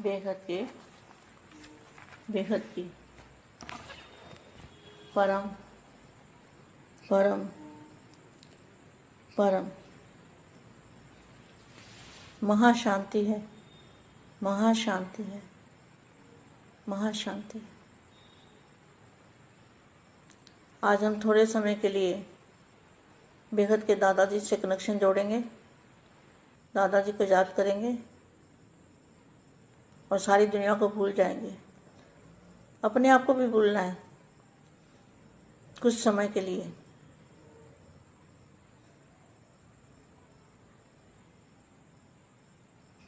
बेहद के बेहद की परम परम परम। महाशांति है महाशांति है, महाशांति आज हम थोड़े समय के लिए बेहद के दादाजी से कनेक्शन जोड़ेंगे। दादाजी को याद करेंगे। और सारी दुनिया को भूल जाएँगे। अपने आप को भी भूलना है, कुछ समय के लिए।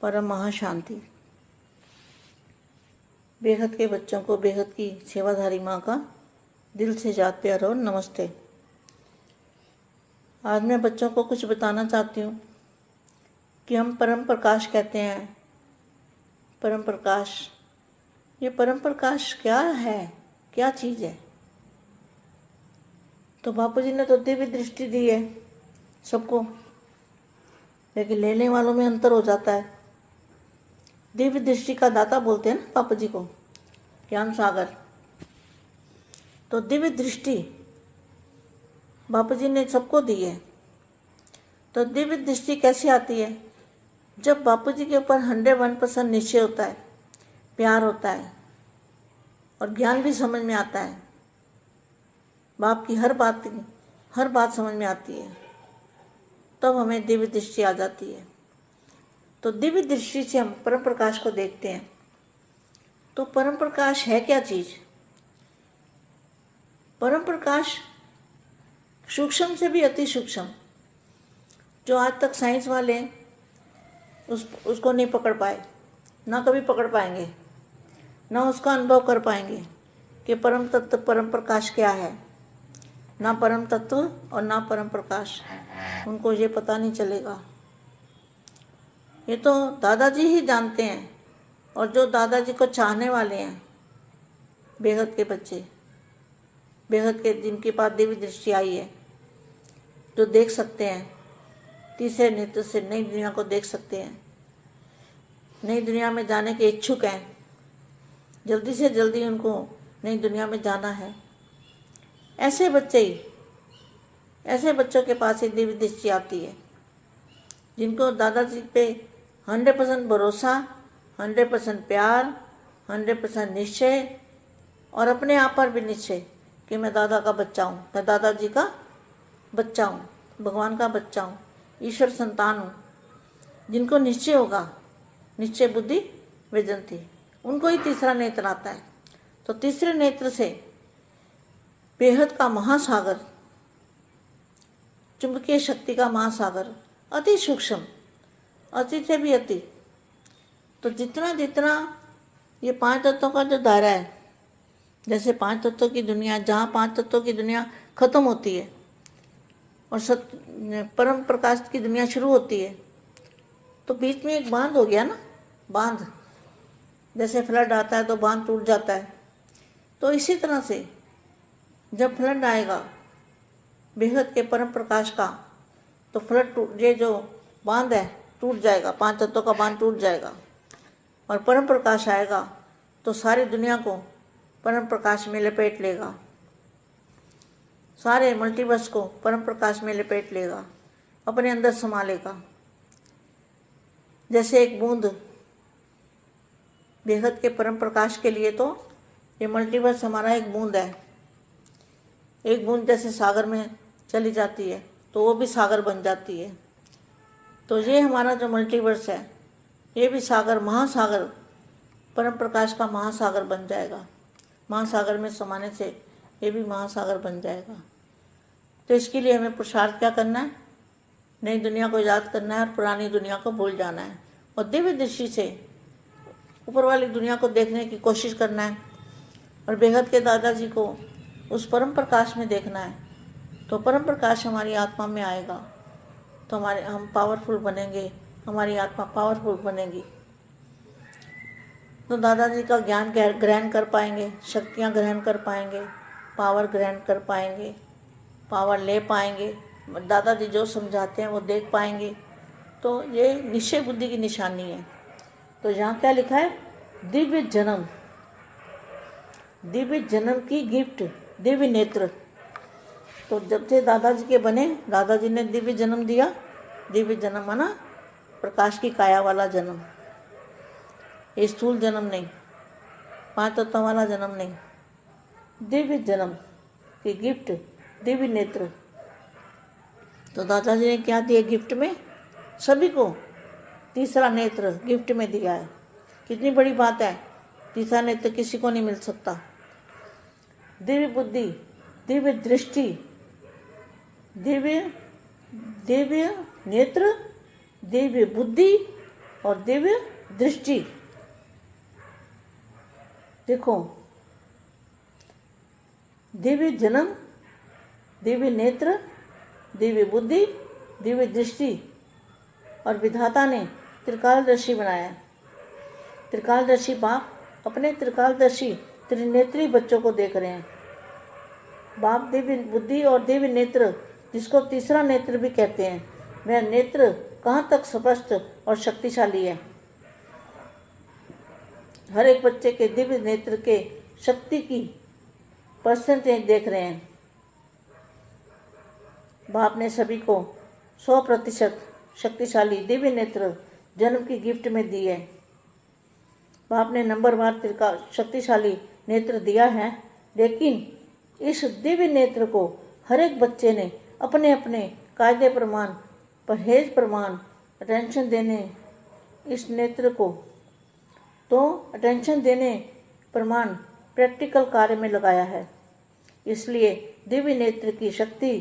परम महाशांति। बेहद के बच्चों को बेहद की सेवाधारी माँ का दिल से याद प्यार और नमस्ते। आज मैं बच्चों को कुछ बताना चाहती हूँ कि हम परम प्रकाश कहते हैं परम प्रकाश। ये परम प्रकाश क्या है? क्या चीज़ है? तो बापू जी ने तो दिव्य दृष्टि दी है सबको। लेकिन लेने वालों में अंतर हो जाता है। दिव्य दृष्टि का दाता बोलते हैं ना पापा जी को, ज्ञान सागर। तो दिव्य दृष्टि बापू जी ने सबको दी है। तो दिव्य दृष्टि कैसे आती है? जब बापू जी के ऊपर हंड्रेड वन परसेंट निश्चय होता है, प्यार होता है और ज्ञान भी समझ में आता है, बाप की हर बात हर बात समझ में आती है, तब हमें दिव्य दृष्टि आ जाती है। तो दिव्य दृष्टि से हम परम प्रकाश को देखते हैं। तो परम प्रकाश है क्या चीज़? परम प्रकाश सूक्ष्म से भी अति सूक्ष्म। जो आज तक साइंस वाले उस, उसको नहीं पकड़ पाए। ना कभी पकड़ पाएँगे, ना उसका अनुभव कर पाएँगे कि परम तत्व परम प्रकाश क्या है। ना परम तत्व और ना परम प्रकाश। उनको ये पता नहीं चलेगा। ये तो दादाजी ही जानते हैं और जो दादाजी को चाहने वाले हैं, बेहद के बच्चे, बेहद के जिनके पास दिव्य दृष्टि आई है, जो देख सकते हैं। तीसरे नेत्र से नई दुनिया को देख सकते हैं। नई दुनिया में जाने के इच्छुक हैं। जल्दी से जल्दी उनको नई दुनिया में जाना है। ऐसे बच्चे ही, ऐसे बच्चों के पास ही दिव्य दृष्टि आती है, जिनको दादाजी पे हंड्रेड परसेंट भरोसा, हंड्रेड परसेंट प्यार, हंड्रेड परसेंट निश्चय और अपने आप पर भी निश्चय कि मैं दादा का बच्चा हूँ, मैं दादाजी का बच्चा हूँ, भगवान का बच्चा हूँ। ईश्वर संतान हूँ। जिनको निश्चय होगा, निश्चय बुद्धि विजंती उनको ही तीसरा नेत्र आता है। तो तीसरे नेत्र से बेहद का महासागर, चुंबकीय शक्ति का महासागर अति सूक्ष्म, अति से भी अति। तो जितना जितना ये पाँच तत्वों का जो दायरा है, जैसे पाँच तत्वों की दुनिया, जहाँ पाँच तत्वों की दुनिया खत्म होती है और सत, परम प्रकाश की दुनिया शुरू होती है। तो बीच में एक बाँध हो गया ना? बाँध। जैसे फ्लड आता है तो बाँध टूट जाता है। तो इसी तरह से जब फ्लड आएगा, बेहद के परम प्रकाश का तो फ्लड टूट, ये जो बाँध है, टूट जाएगा। पाँच तत्वों का बाँध टूट जाएगा। और परम प्रकाश आएगा तो सारी दुनिया को परम प्रकाश में लपेट लेगा। सारे मल्टीवर्स को परम प्रकाश में लपेट लेगा, अपने अंदर समा लेगा। जैसे एक बूंद बेहद के परम प्रकाश के लिए तो ये मल्टीवर्स हमारा एक बूंद है। एक बूंद जैसे सागर में चली जाती है तो वो भी सागर बन जाती है। तो ये हमारा जो मल्टीवर्स है, ये भी सागर, महासागर, परम प्रकाश का महासागर बन जाएगा। महासागर में समाने से ये भी महासागर बन जाएगा। तो इसके लिए हमें पुरुषार्थ क्या करना है? नई दुनिया को याद करना है और पुरानी दुनिया को भूल जाना है। और दिव्य दृष्टि से ऊपर वाली दुनिया को देखने की कोशिश करना है और बेहद के दादाजी को उस परम प्रकाश में देखना है। तो परम प्रकाश हमारी आत्मा में आएगा। तो हमारे, हम पावरफुल बनेंगे। हमारी आत्मा पावरफुल बनेगी। तो दादाजी का ज्ञान ग्रहण कर पाएँगे, शक्तियाँ ग्रहण कर पाएँगे। पावर ग्रहण कर पाएँगे, पावर ले पाएँगे, दादाजी जो समझाते हैं वो देख पाएँगे। तो ये निश्चय बुद्धि की निशानी है। तो यहाँ क्या लिखा है? दिव्य जन्म दिव्य जन्म की गिफ्ट, दिव्य नेत्र। तो जब से दादाजी के बने, दादाजी ने दिव्य जन्म दिया। दिव्य जन्म माना प्रकाश की काया वाला जन्म। ये स्थूल जन्म नहीं, पाँच तत्वों वाला जन्म नहीं। दिव्य जन्म की गिफ्ट, दिव्य नेत्र। तो दादाजी ने क्या दिया गिफ्ट में? सभी को तीसरा नेत्र गिफ्ट में दिया है। कितनी बड़ी बात है, तीसरा नेत्र किसी को नहीं मिल सकता। दिव्य बुद्धि, दिव्य दृष्टि, दिव्य दिव्य नेत्र, दिव्य बुद्धि और दिव्य दृष्टि। देखो दिव्य जन्म दिव्य नेत्र, दिव्य बुद्धि, दिव्य दृष्टि और विधाता ने त्रिकालदर्शी बनाया। त्रिकालदर्शी बाप अपने त्रिकालदर्शी त्रिनेत्री बच्चों को देख रहे हैं। बाप दिव्य बुद्धि और दिव्य नेत्र, जिसको तीसरा नेत्र भी कहते हैं, वह नेत्र कहाँ तक स्पष्ट और शक्तिशाली है? हर एक बच्चे के दिव्य नेत्र के शक्ति की परसेंटेज देख रहे हैं। बाप ने सभी को सौ प्रतिशत शक्तिशाली दिव्य नेत्र जन्म की गिफ्ट में दी है। बाप ने नंबर वार त्रिका शक्तिशाली नेत्र दिया है, लेकिन इस दिव्य नेत्र को हर एक बच्चे ने अपने अपने कायदे प्रमाण, परहेज प्रमाण अटेंशन देने इस नेत्र को। तो अटेंशन देने प्रमाण प्रैक्टिकल कार्य में लगाया है। इसलिए दिव्य नेत्र की शक्ति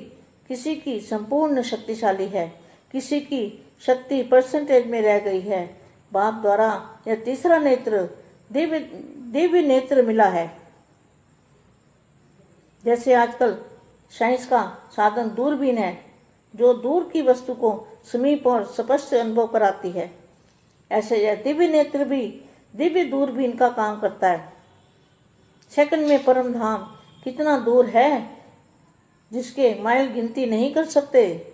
किसी की संपूर्ण शक्तिशाली है, किसी की शक्ति परसेंटेज में रह गई है। बाप द्वारा यह तीसरा नेत्र दिव्य दिव्य नेत्र मिला है। जैसे आजकल साइंस का साधन दूरबीन है, जो दूर की वस्तु को समीप और स्पष्ट अनुभव कराती है। ऐसे यह दिव्य नेत्र भी दिव्य दूरबीन का काम करता है। सेकंड में परम धाम कितना दूर है जिसके माइल गिनती नहीं कर सकते।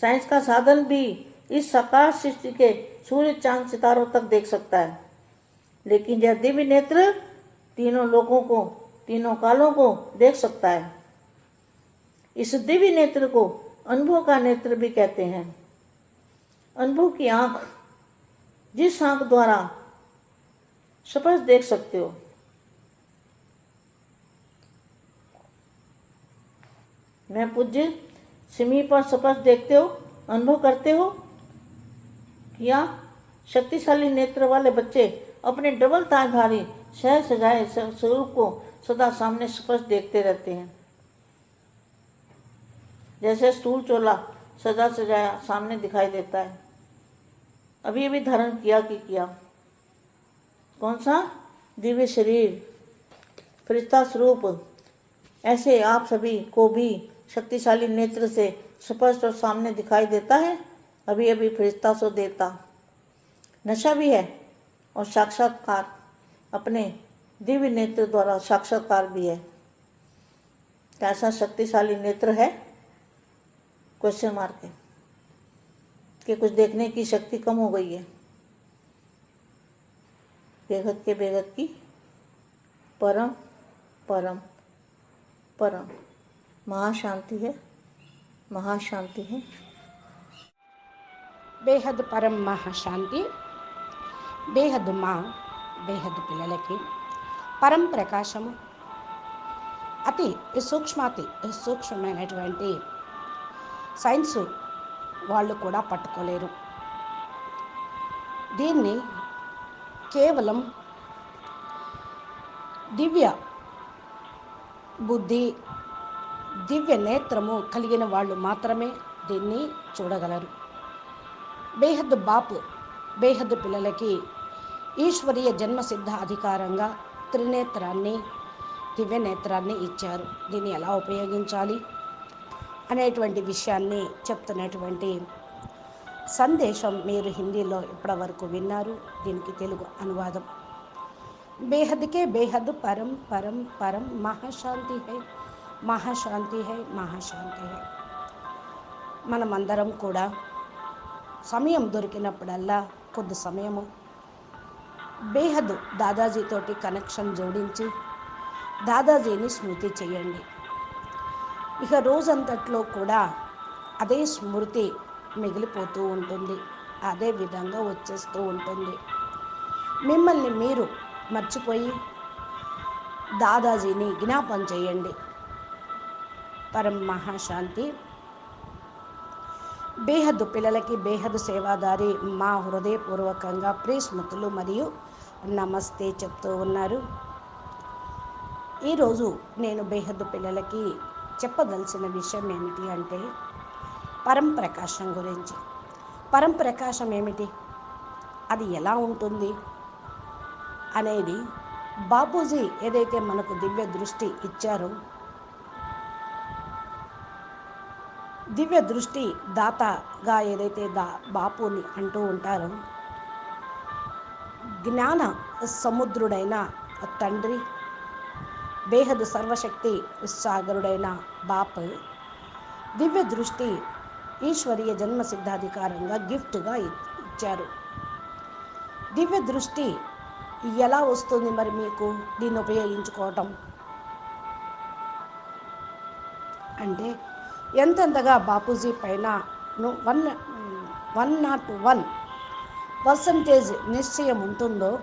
साइंस का साधन भी इस साकार सृष्टि के सूर्य चाँद सितारों तक देख सकता है। लेकिन यह दिव्य नेत्र तीनों लोगों को, तीनों कालों को देख सकता है। इस दिव्य नेत्र को अनुभव का नेत्र भी कहते हैं। अनुभव की आँख, जिस आँख द्वारा स्पष्ट देख सकते हो मैं पूज्य सिमी पर स्पष्ट देखते हो, अनुभव करते हो? या शक्तिशाली नेत्र वाले बच्चे अपने डबल ताजधारी सहज सजाए स्वरूप को सदा सामने स्पष्ट देखते रहते हैं। जैसे स्थूल चोला सजा सजाया सामने दिखाई देता है। अभी अभी धारण किया कि किया। कौन सा? दिव्य शरीर। फरिश्ता स्वरूप। ऐसे आप सभी को भी शक्तिशाली नेत्र से स्पष्ट और सामने दिखाई देता है। अभी अभी फरिश्ता सो देता। नशा भी है और साक्षात्कार, अपने दिव्य नेत्र द्वारा साक्षात्कार भी है। कैसा शक्तिशाली नेत्र है? क्वेश्चन मार्क है। कि कुछ देखने की शक्ति कम हो गई है। बेगत के बेगत की परम परम परम। మహాశాంతి హే మహాశాంతి బేహద్ పరం మహాశాంతి బేహద్ మా బేహద్ పిల్లలకి పరం ప్రకాశము అతి సూక్ష్మాతి సూక్ష్మమైనటువంటి సైన్స్ వాళ్ళు కూడా పట్టుకోలేరు. దీన్ని కేవలం దివ్య బుద్ధి దివ్య నేత్రము కలిగిన వాళ్ళు మాత్రమే దీన్ని చూడగలరు. బేహద్ బాపు బేహద్ పిల్లలకి ఈశ్వరీయ జన్మసిద్ధ అధికారంగా త్రినేత్రాన్ని దివ్య నేత్రాన్ని ఇచ్చారు. దీన్ని ఎలా ఉపయోగించాలి అనేటువంటి విషయాన్ని చెప్తున్నటువంటి సందేశం మీరు హిందీలో ఇప్పటివరకు విన్నారు. దీనికి తెలుగు అనువాదం. బేహద్కే బేహద్ పరం పరం పరం మహాశాంతి హై. మహాశాంతి హై మహాశాంతి హై. మనమందరం కూడా సమయం దొరికినప్పుడల్లా కొద్ది సమయము బేహద్ దాదాజీతోటి కనెక్షన్ జోడించి దాదాజీని స్మృతి చేయండి. ఇక రోజంతట్లో కూడా అదే స్మృతి మిగిలిపోతూ ఉంటుంది. అదే విధంగా వచ్చేస్తూ ఉంటుంది. మిమ్మల్ని మీరు మర్చిపోయి దాదాజీని జ్ఞాపం చేయండి. పరం మహాశాంతి. బేహద్దు పిల్లలకి బేహద్దు సేవాదారి మా హృదయపూర్వకంగా ప్రియస్మృతులు మరియు నమస్తే చెప్తూ ఉన్నారు. ఈరోజు నేను బేహద్దు పిల్లలకి చెప్పదలసిన విషయం ఏమిటి అంటే పరంప్రకాశం గురించి. పరం ప్రకాశం ఏమిటి? అది ఎలా ఉంటుంది? అనేది బాపూజీ ఏదైతే మనకు దివ్య దృష్టి ఇచ్చారో దివ్య దృష్టి దాతగా ఏదైతే దా బాపుని అంటూ ఉంటారో జ్ఞాన సముద్రుడైన తండ్రి బేహద్ సర్వశక్తి సాగరుడైన బాప్ దివ్య దృష్టి ఈశ్వరీయ జన్మ సిద్ధాధికారంగా గిఫ్ట్గా ఇచ్చారు. దివ్య దృష్టి ఎలా వస్తుంది మరి మీకు దీన్ని ఉపయోగించుకోవటం? అంటే ఎంతెంతగా బాపూజీ పైన one one not one percentage నిశ్చయం ఉంటుందో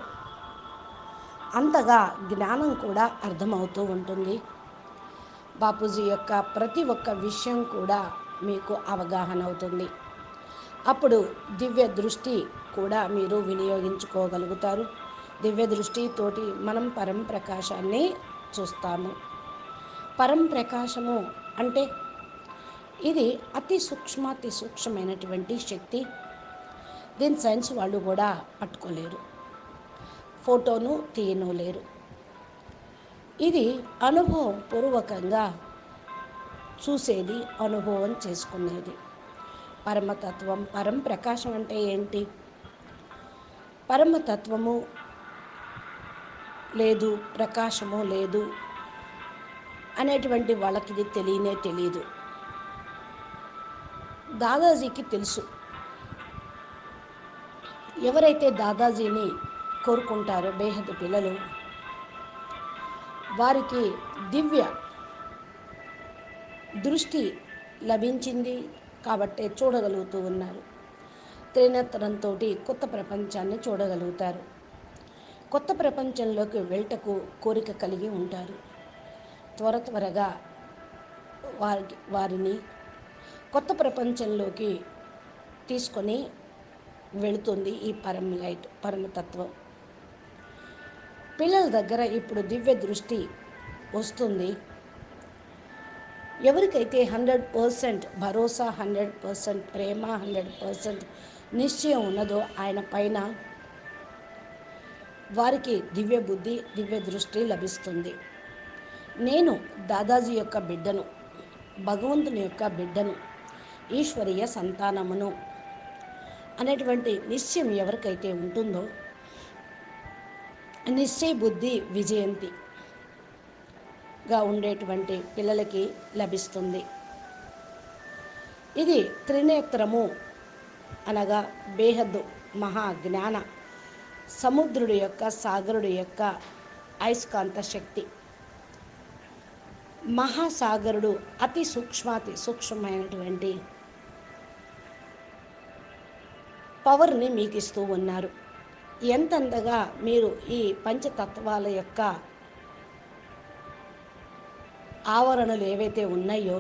అంతగా జ్ఞానం కూడా అర్థమవుతూ ఉంటుంది. బాపూజీ యొక్క ప్రతి ఒక్క విషయం కూడా మీకు అవగాహన అవుతుంది. అప్పుడు దివ్య దృష్టి కూడా మీరు వినియోగించుకోగలుగుతారు. దివ్య దృష్టితోటి మనం పరం ప్రకాశాన్ని చూస్తాము. పరం ప్రకాశము అంటే ఇది అతి సూక్ష్మాతి సూక్ష్మమైనటువంటి శక్తి. దీని సైన్స్ వాళ్ళు కూడా పట్టుకోలేరు. ఫోటోను తీయను లేరు ఇది అనుభవం పూర్వకంగా చూసేది అనుభవం చేసుకునేది. పరమతత్వం పరం ప్రకాశం అంటే ఏంటి? పరమతత్వము లేదు ప్రకాశము లేదు అనేటువంటి వాళ్ళకి ఇది తెలియనే తెలియదు. దాదాజీకి తెలుసు. ఎవరైతే దాదాజీని కోరుకుంటారో బేహద్ పిల్లలు వారికి దివ్య దృష్టి లభించింది కాబట్టే చూడగలుగుతూ ఉన్నారు. త్రినేత్రంతో కొత్త ప్రపంచాన్ని చూడగలుగుతారు. కొత్త ప్రపంచంలోకి వెళ్ళటకు కోరిక కలిగి ఉంటారు. త్వర త్వరగా వారి వారిని కొత్త ప్రపంచంలోకి తీసుకొని వెళుతుంది ఈ పరమ లైట్ పరమతత్వం పిల్లల దగ్గర ఇప్పుడు దివ్య దృష్టి వస్తుంది. ఎవరికైతే హండ్రెడ్ పర్సెంట్ భరోసా హండ్రెడ్ పర్సెంట్ ప్రేమ హండ్రెడ్ పర్సెంట్ నిశ్చయం ఉన్నదో ఆయన పైన వారికి దివ్య బుద్ధి దివ్య దృష్టి లభిస్తుంది. నేను దాదాజీ యొక్క బిడ్డను భగవంతుని యొక్క బిడ్డను ఈశ్వరీయ సంతానమును అనేటువంటి నిశ్చయం ఎవరికైతే ఉంటుందో నిశ్చయ బుద్ధి విజయంతిగా ఉండేటువంటి పిల్లలకి లభిస్తుంది. ఇది త్రినేత్రము అనగా బేహద్దు మహా జ్ఞాన సముద్రుడి యొక్క సాగరుడి యొక్క అయస్కాంత శక్తి. మహాసాగరుడు అతి సూక్ష్మాతి సూక్ష్మమైనటువంటి పవర్ని మీకు ఇస్తూ ఉన్నారు. ఎంతంతగా మీరు ఈ పంచతత్వాల యొక్క ఆవరణలు ఏవైతే ఉన్నాయో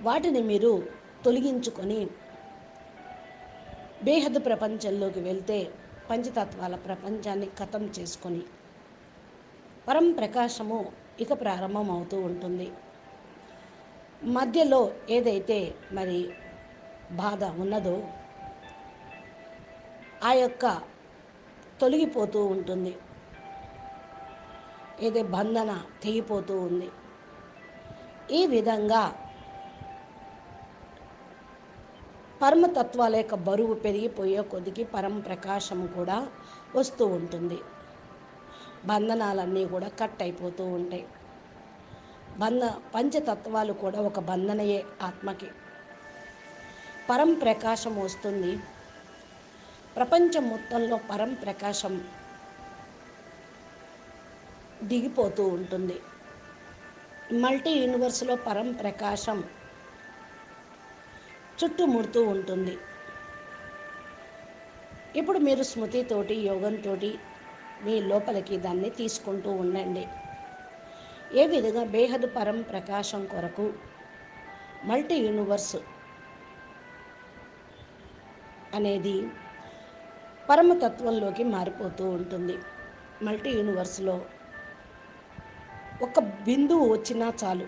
వాటిని మీరు తొలగించుకొని బేహద్ ప్రపంచంలోకి వెళ్తే పంచతత్వాల ప్రపంచాన్ని ఖతం చేసుకొని పరం ప్రకాశము ఇక ప్రారంభం అవుతూ ఉంటుంది. మధ్యలో ఏదైతే మరి బాధ ఉన్నదో ఆ యొక్క తొలగిపోతూ ఉంటుంది. ఏదే బంధన తెగిపోతూ ఉంది. ఈ విధంగా పరమతత్వాల యొక్క బరువు పెరిగిపోయే కొద్దికి పరమ ప్రకాశం కూడా వస్తూ ఉంటుంది. బంధనాలన్నీ కూడా కట్ అయిపోతూ ఉంటాయి. బంధ పంచతత్వాలు కూడా ఒక బంధనయే ఆత్మకి. పరం ప్రకాశం వస్తుంది. ప్రపంచం మొత్తంలో పరం ప్రకాశం దిగిపోతూ ఉంటుంది. మల్టీ యూనివర్స్లో పరం ప్రకాశం చుట్టుముడుతూ ఉంటుంది. ఇప్పుడు మీరు స్మృతితోటి యోగంతో మీ లోపలికి దాన్ని తీసుకుంటూ ఉండండి. ఏ విధంగా బేహద్ పరం ప్రకాశం కొరకు మల్టీ యూనివర్స్ అనేది పరమతత్వంలోకి మారిపోతూ ఉంటుంది. మల్టీ యూనివర్స్లో ఒక బిందువు వచ్చినా చాలు.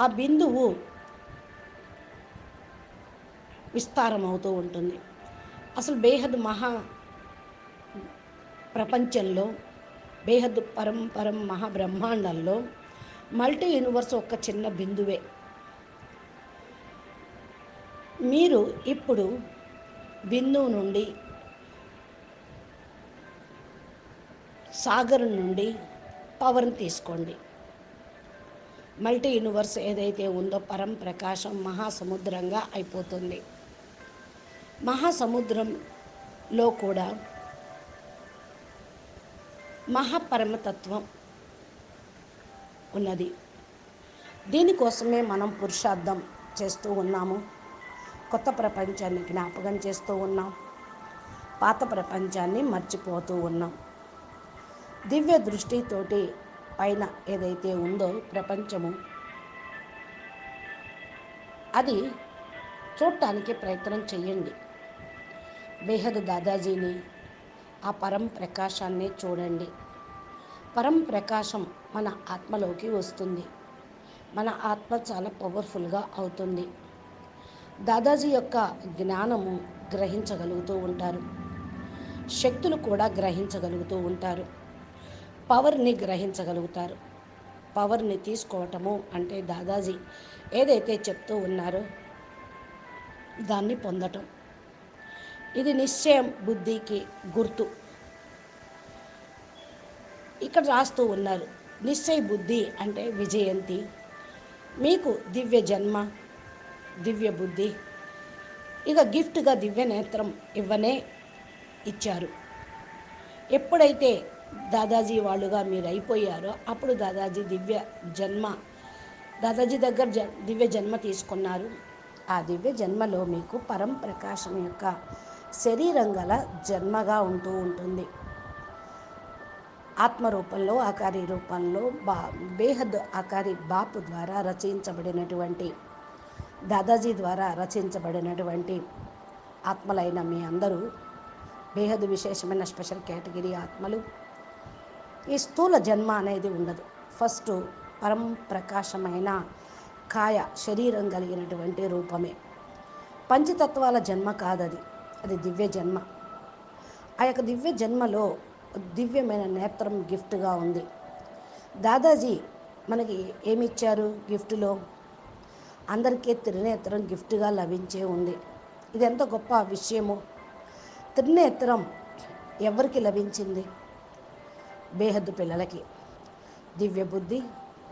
ఆ బిందువు విస్తారం అవుతూ ఉంటుంది. అసలు బేహద్ మహా ప్రపంచంలో బేహద్ పరం పరం మహాబ్రహ్మాండంలో మల్టీ యూనివర్స్ ఒక చిన్న బిందువే. మీరు ఇప్పుడు బిందువు నుండి సాగర్ నుండి పవర్ని తీసుకోండి. మల్టీ యూనివర్స్ ఏదైతే ఉందో పరం ప్రకాశం మహాసముద్రంగా అయిపోతుంది. మహాసముద్రంలో కూడా మహాపరమతత్వం ఉన్నది. దీనికోసమే మనం పురుషార్థం చేస్తూ ఉన్నాము. కొత్త ప్రపంచాన్ని జ్ఞాపకం చేస్తూ ఉన్నాం. పాత ప్రపంచాన్ని మర్చిపోతూ ఉన్నాం. దివ్య దృష్టితోటి పైన ఏదైతే ఉందో ప్రపంచము అది చూడటానికి ప్రయత్నం చేయండి. బేహద్ దాదాజీని ఆ పరం ప్రకాశాన్ని చూడండి. పరం ప్రకాశం మన ఆత్మలోకి వస్తుంది. మన ఆత్మ చాలా పవర్ఫుల్గా అవుతుంది. దాదాజీ యొక్క జ్ఞానము గ్రహించగలుగుతూ ఉంటారు. శక్తులు కూడా గ్రహించగలుగుతూ ఉంటారు. పవర్ని గ్రహించగలుగుతారు. పవర్ని తీసుకోవటము అంటే దాదాజీ ఏదైతే చెప్తూ ఉన్నారో దాన్ని పొందటం. ఇది నిశ్చయం బుద్ధికి గుర్తు. ఇక్కడ రాస్తూ ఉన్నారు నిశ్చయ బుద్ధి అంటే విజయంతి. మీకు దివ్య జన్మ దివ్య బుద్ధి. ఇక గిఫ్ట్గా దివ్య నేత్రం ఇవ్వనే ఇచ్చారు. ఎప్పుడైతే దాదాజీ వాళ్ళుగా మీరు అయిపోయారో అప్పుడు దాదాజీ దివ్య జన్మ దాదాజీ దగ్గర జ దివ్య జన్మ తీసుకున్నారు. ఆ దివ్య జన్మలో మీకు పరం ప్రకాశం యొక్క శరీరం గల జన్మగా ఉంటూ ఉంటుంది. ఆత్మరూపంలో ఆకారి రూపంలో బా బేహద్ ఆకారి బాపు ద్వారా రచయించబడినటువంటి దాదాజీ ద్వారా రచించబడినటువంటి ఆత్మలైన మీ అందరూ బేహద్ విశేషమైన స్పెషల్ కేటగిరీ ఆత్మలు. ఈ స్థూల జన్మ అనేది ఉండదు. ఫస్ట్ పరం ప్రకాశమైన కాయ శరీరం కలిగినటువంటి రూపమే. పంచతత్వాల జన్మ కాదది. అది దివ్య జన్మ. ఆ యొక్క దివ్య జన్మలో దివ్యమైన నేత్రం గిఫ్ట్గా ఉంది. దాదాజీ మనకి ఏమిచ్చారు గిఫ్ట్లో? అందరికీ త్రినేత్రం గిఫ్ట్గా లభించే ఉంది. ఇది ఎంత గొప్ప విషయము. త్రినేత్రం ఎవరికి లభించింది? బేహద్దు పిల్లలకి. దివ్య బుద్ధి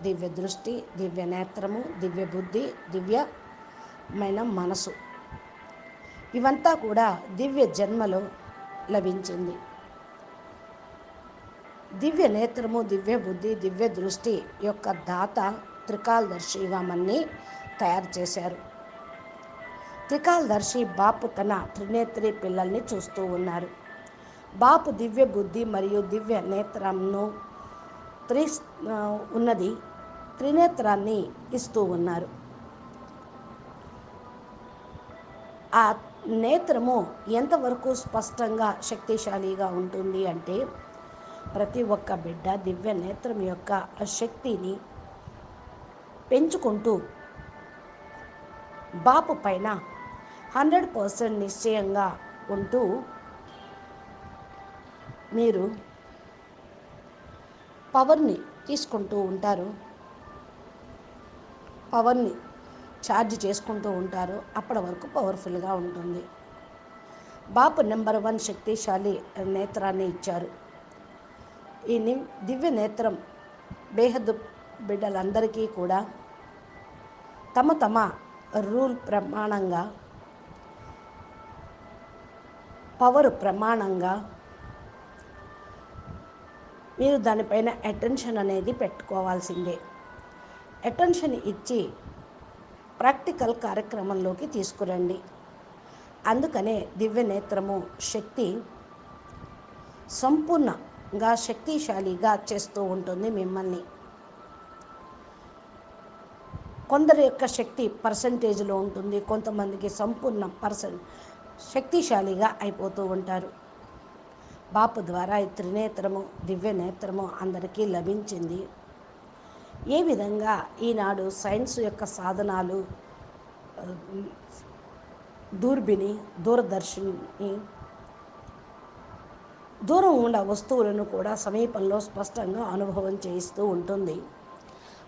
దివ్య దృష్టి దివ్య నేత్రము దివ్య బుద్ధి దివ్యమైన మనసు. ఇవంతా కూడా దివ్య జన్మలో లభించింది. దివ్య నేత్రము దివ్య బుద్ధి దివ్య దృష్టి యొక్క దాత త్రికాలదర్శిగా మన్ని తయారు చేశారు. త్రికాలదర్శి బాపు తన త్రినేత్రి పిల్లల్ని చూస్తూ ఉన్నారు. బాపు దివ్య బుద్ధి మరియు దివ్య నేత్రంను త్రి ఉన్నది. త్రినేత్రాన్ని ఇస్తూ ఉన్నారు. ఆ నేత్రము ఎంతవరకు స్పష్టంగా శక్తిశాలిగా ఉంటుంది అంటే ప్రతి ఒక్క బిడ్డ దివ్య నేత్రం యొక్క శక్తిని పెంచుకుంటూ బాపు పైన హండ్రెడ్ పర్సెంట్ నిశ్చయంగా ఉంటూ మీరు పవర్ని తీసుకుంటూ ఉంటారు. పవర్ని ఛార్జ్ చేసుకుంటూ ఉంటారు. అప్పటి వరకు పవర్ఫుల్గా ఉంటుంది. బాపు నెంబర్ వన్ శక్తిశాలి నేత్రాన్ని ఇచ్చారు. ఈ ని దివ్య నేత్రం బేహద్ బిడ్డలందరికీ కూడా తమ తమ రూల్ ప్రమాణంగా పవర్ ప్రమాణంగా మీరు దానిపైన అటెన్షన్ అనేది పెట్టుకోవాల్సిందే. అటెన్షన్ ఇచ్చి ప్రాక్టికల్ కార్యక్రమంలోకి తీసుకురండి. అందుకనే దివ్యనేత్రము శక్తి సంపూర్ణంగా శక్తిశాలిగా చేస్తూ ఉంటుంది మిమ్మల్ని. కొందరి యొక్క శక్తి పర్సంటేజ్లో ఉంటుంది. కొంతమందికి సంపూర్ణ పర్సన్ శక్తిశాలిగా అయిపోతూ ఉంటారు. బాపు ద్వారా ఈ త్రినేత్రము దివ్య నేత్రము అందరికీ లభించింది. ఏ విధంగా ఈనాడు సైన్స్ యొక్క సాధనాలు దూర్బిని దూరదర్శిని దూరం ఉన్న వస్తువులను కూడా సమీపంలో స్పష్టంగా అనుభవం చేయిస్తూ ఉంటుంది.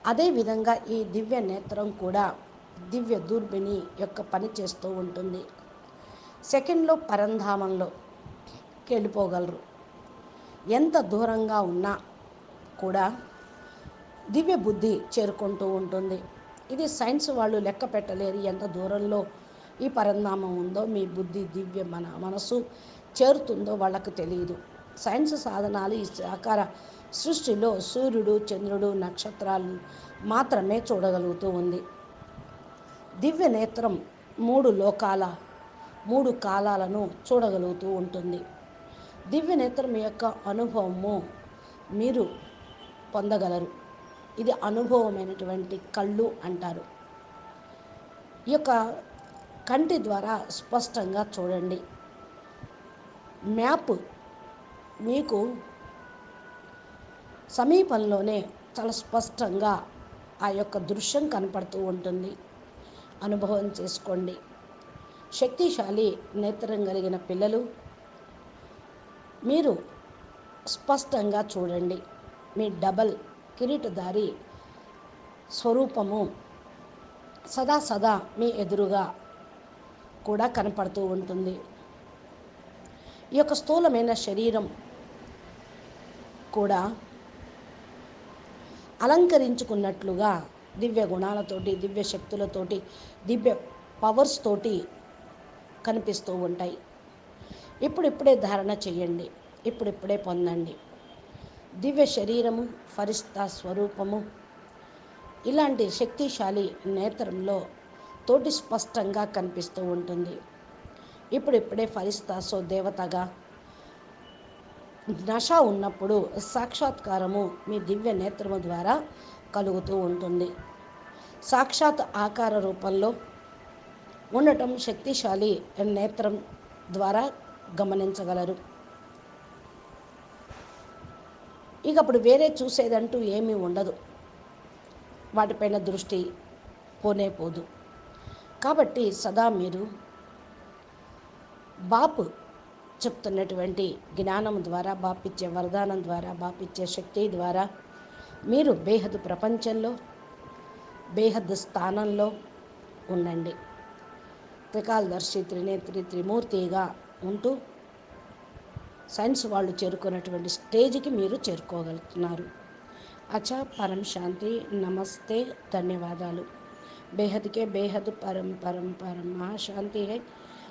అదేవిధంగా ఈ దివ్య నేత్రం కూడా దివ్య దూర్బిని యొక్క పని చేస్తూ ఉంటుంది. సెకండ్లో పరంధామంలో వెళ్ళిపోగలరు. ఎంత దూరంగా ఉన్నా కూడా దివ్య బుద్ధి చేరుకుంటూ ఉంటుంది. ఇది సైన్స్ వాళ్ళు లెక్క పెట్టలేరు ఎంత దూరంలో ఈ పరంధామం ఉందో మీ బుద్ధి దివ్య మన మనసు చేరుతుందో వాళ్ళకు తెలియదు సైన్స్ సాధనాలు ఈ సాకార సృష్టిలో సూర్యుడు చంద్రుడు నక్షత్రాలు మాత్రమే చూడగలుగుతూ ఉంది. దివ్య నేత్రం మూడు లోకాల మూడు కాలాలను చూడగలుగుతూ ఉంటుంది. దివ్య నేత్రం యొక్క అనుభవము మీరు పొందగలరు. ఇది అనుభవమైనటువంటి కళ్ళు అంటారు. ఈ యొక్క కంటి ద్వారా స్పష్టంగా చూడండి. మ్యాప్ మీకు సమీపంలోనే చాలా స్పష్టంగా ఆ యొక్క దృశ్యం కనపడుతూ ఉంటుంది. అనుభవం చేసుకోండి. శక్తిశాలి నేత్రం కలిగిన పిల్లలు మీరు స్పష్టంగా చూడండి. మీ డబల్ కిరీటధారి స్వరూపము సదా సదా మీ ఎదురుగా కూడా కనపడుతూ ఉంటుంది. ఈ యొక్క స్థూలమైన శరీరం కూడా అలంకరించుకున్నట్లుగా దివ్య గుణాలతోటి దివ్య శక్తులతోటి దివ్య పవర్స్ తోటి కనిపిస్తూ ఉంటాయి. ఇప్పుడిప్పుడే ధారణ చేయండి. ఇప్పుడిప్పుడే పొందండి. దివ్య శరీరము ఫరిస్తా స్వరూపము ఇలాంటి శక్తిశాలి నేత్రంలో తోటి స్పష్టంగా కనిపిస్తూ ఉంటుంది. ఇప్పుడిప్పుడే ఫరిస్తాసో దేవతగా నష ఉన్నప్పుడు సాక్షాత్కారము మీ దివ్య నేత్రము ద్వారా కలుగుతూ ఉంటుంది. సాక్షాత్ ఆకార రూపంలో ఉండటం శక్తిశాలి నేత్రం ద్వారా గమనించగలరు. ఇక అప్పుడు వేరే చూసేదంటూ ఏమీ ఉండదు. వాటిపైన దృష్టి పోనే పోదు. కాబట్టి సదా మీరు బాపు చెప్తున్నటువంటి జ్ఞానం ద్వారా బాపిచ్చే వరదానం ద్వారా బాపిచ్చే శక్తి ద్వారా మీరు బేహద్ ప్రపంచంలో బేహద్ స్థానంలో ఉండండి. త్రికాలదర్శి త్రినేత్రి త్రిమూర్తిగా ఉంటూ సైన్స్ వాళ్ళు చేరుకున్నటువంటి స్టేజ్కి మీరు చేరుకోగలుగుతున్నారు. అచా పరం శాంతి నమస్తే ధన్యవాదాలు. బేహద్కే బేహద్ పరం పరం పరం మహాశాంతి హై